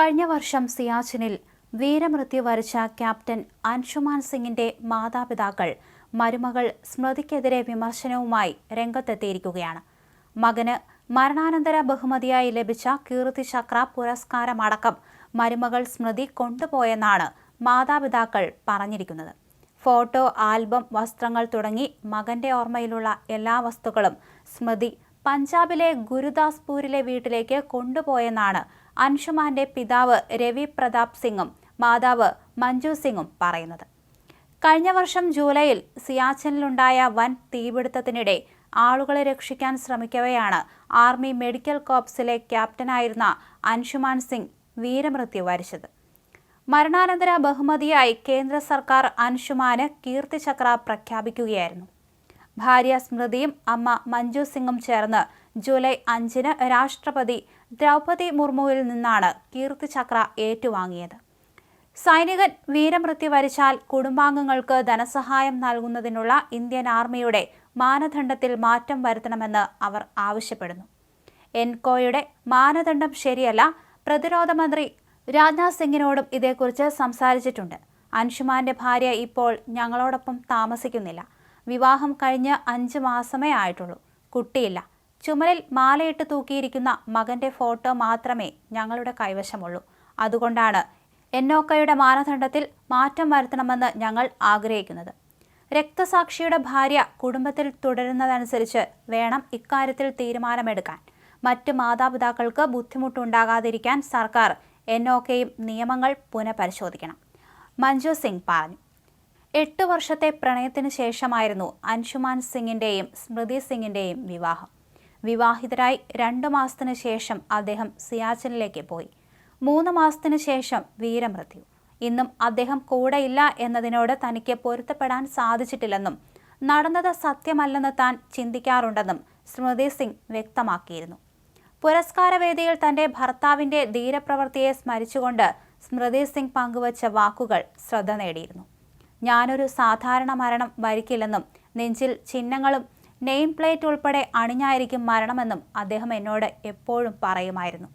കഴിഞ്ഞ വർഷം സിയാച്ചിനിൽ വീരമൃത്യു വരിച്ച ക്യാപ്റ്റൻ അൻഷുമാൻ സിംഗിന്റെ മാതാപിതാക്കൾ മരുമകൾ സ്മൃതിക്കെതിരെ വിമർശനവുമായി രംഗത്തെത്തിയിരിക്കുകയാണ്. മകന് മരണാനന്തര ബഹുമതിയായി ലഭിച്ച കീർത്തി ചക്ര പുരസ്കാരമടക്കം മരുമകൾ സ്മൃതി കൊണ്ടുപോയെന്നാണ് മാതാപിതാക്കൾ പറഞ്ഞിരിക്കുന്നത്. ഫോട്ടോ ആൽബം വസ്ത്രങ്ങൾ തുടങ്ങി മകന്റെ ഓർമ്മയിലുള്ള എല്ലാ വസ്തുക്കളും സ്മൃതി പഞ്ചാബിലെ ഗുരുദാസ്പൂരിലെ വീട്ടിലേക്ക് കൊണ്ടുപോയെന്നാണ് അൻഷുമാന്റെ പിതാവ് രവി പ്രതാപ് സിംഗും മാതാവ് മഞ്ജു സിംഗും പറയുന്നത്. കഴിഞ്ഞ വർഷം ജൂലൈയിൽ സിയാച്ചിനിലുണ്ടായ വൻ തീപിടുത്തത്തിനിടെ ആളുകളെ രക്ഷിക്കാൻ ശ്രമിക്കവെയാണ് ആർമി മെഡിക്കൽ കോപ്സിലെ ക്യാപ്റ്റനായിരുന്ന അൻഷുമാൻ സിംഗ് വീരമൃത്യു വരിച്ചത്. മരണാനന്തര ബഹുമതിയായി കേന്ദ്ര സർക്കാർ അൻഷുമാന് കീർത്തിചക്ര പ്രഖ്യാപിക്കുകയായിരുന്നു. ഭാര്യ സ്മൃതിയും അമ്മ മഞ്ജു സിംഗും ചേർന്ന് ജൂലൈ അഞ്ചിന് രാഷ്ട്രപതി ദ്രൗപതി മുർമുവിൽ നിന്നാണ് കീർത്തിചക്ര ഏറ്റുവാങ്ങിയത്. സൈനികൻ വീരമൃത്യു വരിച്ചാൽ കുടുംബാംഗങ്ങൾക്ക് ധനസഹായം നൽകുന്നതിനുള്ള ഇന്ത്യൻ ആർമിയുടെ മാനദണ്ഡത്തിൽ മാറ്റം വരുത്തണമെന്ന് അവർ ആവശ്യപ്പെടുന്നു. എൻകോയുടെ മാനദണ്ഡം ശരിയല്ല പ്രതിരോധ മന്ത്രി രാജ്നാഥ് സിംഗിനോടും ഇതേക്കുറിച്ച് സംസാരിച്ചിട്ടുണ്ട്. അൻഷുമാന്റെ ഭാര്യ ഇപ്പോൾ ഞങ്ങളോടൊപ്പം താമസിക്കുന്നില്ല. വിവാഹം കഴിഞ്ഞ് അഞ്ച് മാസമേ ആയിട്ടുള്ളൂ. കുട്ടിയില്ല. ചുമലിൽ മാലയിട്ട് തൂക്കിയിരിക്കുന്ന മകന്റെ ഫോട്ടോ മാത്രമേ ഞങ്ങളുടെ കൈവശമുള്ളൂ. അതുകൊണ്ടാണ് എന്നോക്കയുടെ മാനദണ്ഡത്തിൽ മാറ്റം വരുത്തണമെന്ന് ഞങ്ങൾ ആഗ്രഹിക്കുന്നത്. രക്തസാക്ഷിയുടെ ഭാര്യ കുടുംബത്തിൽ തുടരുന്നതനുസരിച്ച് വേണം ഇക്കാര്യത്തിൽ തീരുമാനമെടുക്കാൻ. മറ്റ് മാതാപിതാക്കൾക്ക് ബുദ്ധിമുട്ടുണ്ടാകാതിരിക്കാൻ സർക്കാർ എന്നോക്കെയും നിയമങ്ങൾ പുനഃപരിശോധിക്കണം. മഞ്ജു സിംഗ് പറഞ്ഞു. എട്ട് വർഷത്തെ പ്രണയത്തിന് ശേഷമായിരുന്നു അൻഷുമാൻ സിംഗിന്റെയും സ്മൃതി സിംഗിന്റെയും വിവാഹം. വിവാഹിതരായി രണ്ട് മാസത്തിന് ശേഷം അദ്ദേഹം സിയാച്ചിനിലേക്ക് പോയി. മൂന്ന് മാസത്തിന് ശേഷം വീരമൃത്യു. ഇന്നും അദ്ദേഹം കൂടെയില്ല എന്നതിനോട് തനിക്ക് പൊരുത്തപ്പെടാൻ സാധിച്ചിട്ടില്ലെന്നും നടന്നത് സത്യമല്ലെന്ന് താൻ ചിന്തിക്കാറുണ്ടെന്നും സ്മൃതി സിംഗ് വ്യക്തമാക്കിയിരുന്നു. പുരസ്കാരവേദിയിൽ തന്റെ ഭർത്താവിന്റെ ധീരപ്രവൃത്തിയെ സ്മരിച്ചുകൊണ്ട് സ്മൃതി സിംഗ് പങ്കുവച്ച വാക്കുകൾ ശ്രദ്ധ നേടിയിരുന്നു. ഞാനൊരു സാധാരണ മരണം വരിക്കില്ലെന്നും നെഞ്ചിൽ ചിഹ്നങ്ങളും നെയിം പ്ലേറ്റ് ഉൾപ്പെടെ അണിഞ്ഞായിരിക്കും മരണമെന്നും അദ്ദേഹം എന്നോട് എപ്പോഴും പറയുമായിരുന്നു.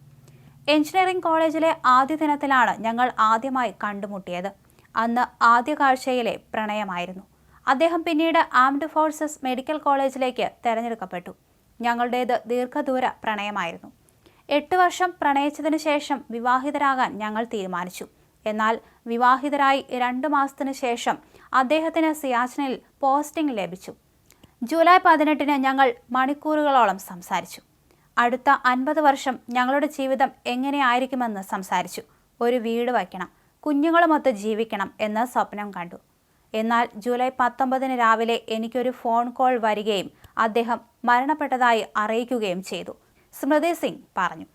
എഞ്ചിനീയറിംഗ് കോളേജിലെ ആദ്യ ദിനത്തിലാണ് ഞങ്ങൾ ആദ്യമായി കണ്ടുമുട്ടിയത്. അന്ന് ആദ്യ കാഴ്ചയിലെ പ്രണയമായിരുന്നു. അദ്ദേഹം പിന്നീട് ആംഡ് ഫോഴ്സസ് മെഡിക്കൽ കോളേജിലേക്ക് തെരഞ്ഞെടുക്കപ്പെട്ടു. ഞങ്ങളുടേത് ദീർഘദൂര പ്രണയമായിരുന്നു. എട്ട് വർഷം പ്രണയിച്ചതിനു ശേഷം വിവാഹിതരാകാൻ ഞങ്ങൾ തീരുമാനിച്ചു. എന്നാൽ വിവാഹിതരായി രണ്ട് മാസത്തിനു ശേഷം അദ്ദേഹത്തിന് സിയാച്ചിനിൽ പോസ്റ്റിംഗ് ലഭിച്ചു. ജൂലൈ പതിനെട്ടിന് ഞങ്ങൾ മണിക്കൂറുകളോളം സംസാരിച്ചു. അടുത്ത അൻപത് വർഷം ഞങ്ങളുടെ ജീവിതം എങ്ങനെയായിരിക്കുമെന്ന് സംസാരിച്ചു. ഒരു വീട് വയ്ക്കണം കുഞ്ഞുങ്ങളുമൊത്ത് ജീവിക്കണം എന്ന് സ്വപ്നം കണ്ടു. എന്നാൽ ജൂലൈ പത്തൊമ്പതിന് രാവിലെ എനിക്കൊരു ഫോൺ കോൾ വരികയും അദ്ദേഹം മരണപ്പെട്ടതായി അറിയിക്കുകയും ചെയ്തു. സ്മൃതി സിംഗ് പറഞ്ഞു.